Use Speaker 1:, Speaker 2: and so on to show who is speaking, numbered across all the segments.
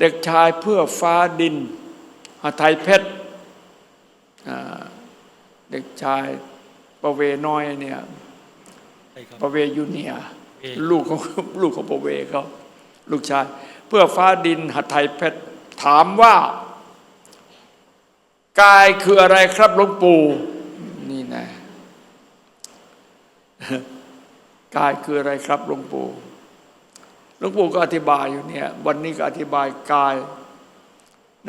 Speaker 1: เด็กชายเพื่อฟ้าดินหาไทยเพชรอ่าเด็กชายประเวน้อยเนี่ย
Speaker 2: ใช่ครับ
Speaker 1: ประเวยูเนียร์
Speaker 2: เอ่อ
Speaker 1: ลูกของลูกของประเวเขาลูกชาย เพื่อฟ้าดินหัดไทยเพชรถามว่ากายคืออะไรครับหลวงปู่นี่นะกายคืออะไรครับหลวงปู่ หลวงปู่ก็อธิบายอยู่เนี่ย วันนี้ก็อธิบายกาย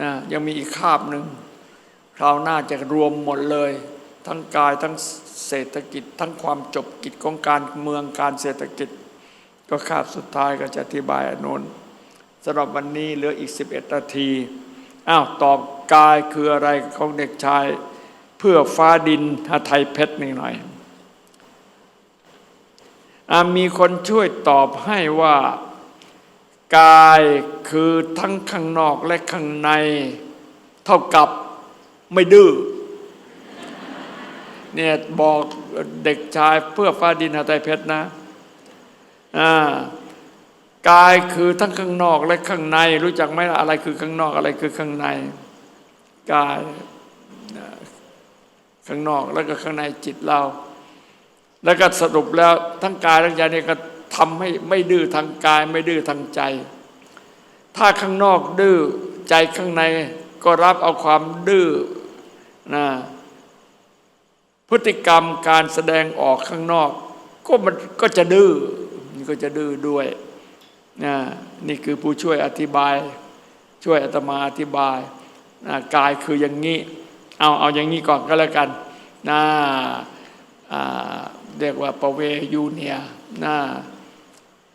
Speaker 1: นะยังมีอีกคาบหนึ่งคราวหน้าจะรวมหมดเลย ทั้งกายทั้งเศรษฐกิจ ทั้งความจบกิจของการเมืองการเศรษฐกิจ ก็คาบสุดท้ายก็จะอธิบายอนนนสำหรับวันนี้เหลืออีก 11 นาทีอ้าวตอบกายคืออะไรของเด็กชาย เพื่อฟ้าดินหาไทยเพชรหนึ่งหน่อยอมีคนช่วยตอบให้ว่า กายคือทั้งข้างนอกและข้างใน เท่ากับไม่ดื้อเนี่ยบอกเด็กชายเพื่อฟ้าดินหาไทยเพชรนะอ่ากายคือทั้งข้างนอกและข้างใน รู้จักไหมล่ะอะไรคือข้างนอกอะไรคือข้างในกายข้างนอกแล้วก็ข้างในจิตเรา แล้วก็สรุปแล้วทั้งกายทั้งใจเนี่ยก็ ทำให้ไม่ดื้อทางกายไม่ดื้อทางใจ ถ้าข้างนอกดื้อใจข้างในก็รับเอาความดื้อนะพฤติกรรมการแสดงออกข้างนอก ก็มันก็จะดื้อมันก็จะดื้อด้วยนะนี่คือผู้ช่วยอธิบาย ช่วยอาตมาอธิบายนะกายคืออย่างนี้ เอาเอาอย่างนี้ก่อนก็แล้วกันนะอ่าเรียกว่าประเวยูเนียนะ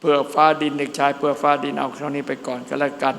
Speaker 1: เพื่อฟ้าดินเด็กชายเพื่อฟ้าดินเอาเท่านี้ไปก่อนก็แล้วกัน